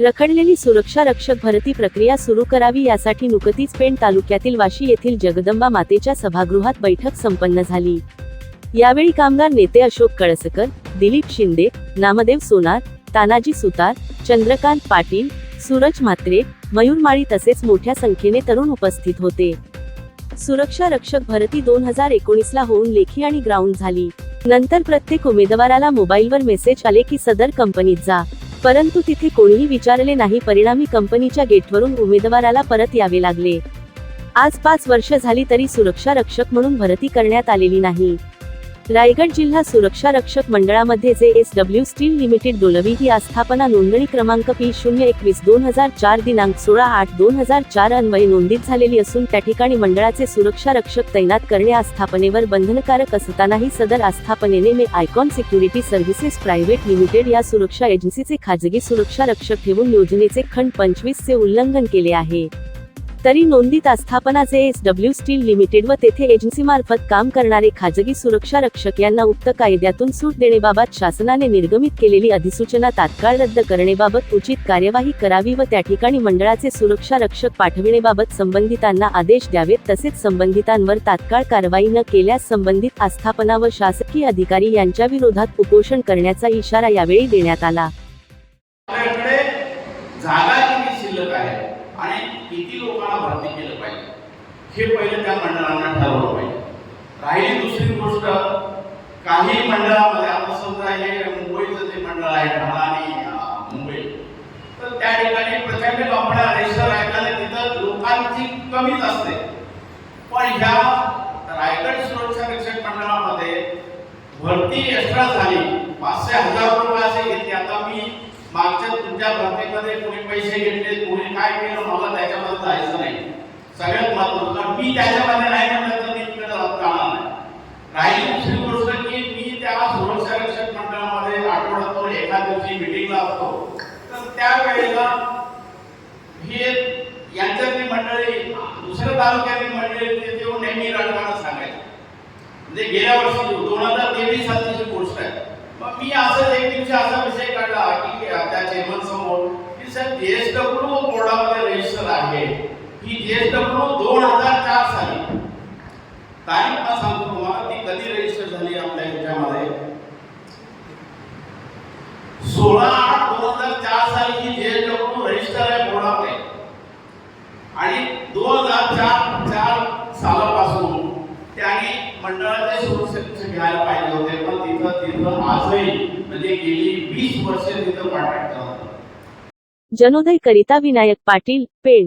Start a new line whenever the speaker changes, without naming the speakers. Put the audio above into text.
रखडलेली सुरक्षा रक्षक भरती प्रक्रिया सुरू करावी यासाठी नुकतीच पेण तालुक्यातील वाशी येथील जगदंबा मातेच्या सभागृहात बैठक संपन्न झाली. यावेळी कामगार नेते अशोक कळसकर दिलीप शिंदे नामदेव सोनार तानाजी सुतार चंद्रकांत पाटील सूरज म्हात्रे मयूर माळी तसेच मोठ्या संख्येने तरुण उपस्थित होते. सुरक्षा रक्षक भरती दोन हजार एकोणीस ला होऊन लेखी आणि ग्राउंड झाली. नंतर प्रत्येक उमेदवाराला मोबाईलवर मेसेज आले की सदर कंपनीत जा. परंतु तिथे कोणीही विचारले नाही परिणामी कंपनीच्या गेटवरून उमेदवाराला परत यावे लागले. आज पाच वर्ष झाली तरी सुरक्षा रक्षक म्हणून भरती करण्यात आलेली नाही. रायगड जिल्हा सुरक्षा रक्षक मंडळामध्ये J S W steel limited Dolvi ही आस्थापना नोंदणी क्रमांक पी शून्य एकवीस दोन हजार चार दिनांक सोळा आठ दोन हजार चार अन्वये नोंदीत झालेली असून त्या ठिकाणी मंडळाचे सुरक्षा रक्षक तैनात करणे आस्थापनेवर बंधनकारक असतानाही सदर आस्थापनेने मे icon security services private limited या सुरक्षा एजन्सीचे खाजगी सुरक्षा रक्षक ठेवून योजनेचे खंड पंचवीस चे उल्लंघन केले आहे. तरी नोंदीत आस्थापनाचे एस डब्ल्यू स्टील लिमिटेड व तेथे एजन्सीमार्फत काम करणारे खाजगी सुरक्षा रक्षक यांना उक्त कायद्यातून सूट देण्याबाबत शासनाने निर्गमित केलेली अधिसूचना तात्काळ रद्द करण्याबाबत उचित कार्यवाही करावी व त्या ठिकाणी मंडळाचे सुरक्षा रक्षक पाठविण्याबाबत संबंधितांना आदेश द्यावेत तसेच संबंधितांवर तात्काळ कारवाई न केल्यास संबंधित आस्थापना व शासकीय अधिकारी यांच्या विरोधात उपोषण करण्याचा इशारा यावेळी देण्यात आला.
आपल्याकडे जागा किती शिल्लक आहे आणि किती लोकांना भरती केलं पाहिजे हे पहिलं त्या मंडळांना ठरवलं पाहिजे. राहिली दुसरी गोष्ट काही मंडळामध्ये आता समजा हे मुंबईचं जे मंडळ आहे ठाणा आणि मुंबई तर त्या ठिकाणी प्रचंड कंपन्या रजिस्टर ऐकायला तिथं लोकांची कमीच असते. पण ह्या रायगड सुरक्षा रक्षक मंडळामध्ये भरती एक्स्ट्रा झाली. पाचशे हजार रुपये असे घेतले. आता मी मागच्या तुमच्या भरतीमध्ये कोणी पैसे घेतले कोणी काय केलं मला त्याच्यामध्ये जायचं नाही. सगळ्यात महत्वाचं कारण मी त्याच्यामध्ये नाही म्हणलं तर मी तिकडे जात जाणार नाही. राहिली दुसरी गोष्ट की मी त्या सुरक्षा रक्षक मंडळामध्ये आठवड्यातून एका दिवशी मिटिंगला असतो. तर त्यावेळेला हे यांच्यातली मंडळी दुसऱ्या तालुक्यातली मंडळी ते येऊन नेहमी रडगाणं सांगायचे. म्हणजे गेल्या वर्षी दोन हजार तेवीस सालची गोष्ट आहे. मग मी असंच एक दिवशी असा विषय काढला की त्या चेअरमन समोर की सर जीएसडब्ल्यू बोर्डामध्ये रजिस्टर ही ज्येष्ठ जीएसडब्ल्यू दोन हजार चार साली तारीख मला सांगतो तुम्हाला ती कधी रजिस्टर झाली आपल्या ह्याच्यामध्ये? सोळा आठ दोन हजार चार साली ही ज्येष्ठ जीएसडब्ल्यू रजिस्टर आहे बोर्डामध्ये. आणि दोन हजार चार चार सालापासून त्याने मंडळाचे सदस्य घ्यायला पाहिजे होते पण तिथं तिथं आजही म्हणजे गेली वीस वर्ष तिथं कॉन्ट्रॅक्ट
जनोदय करिता विनायक पाटील पेण.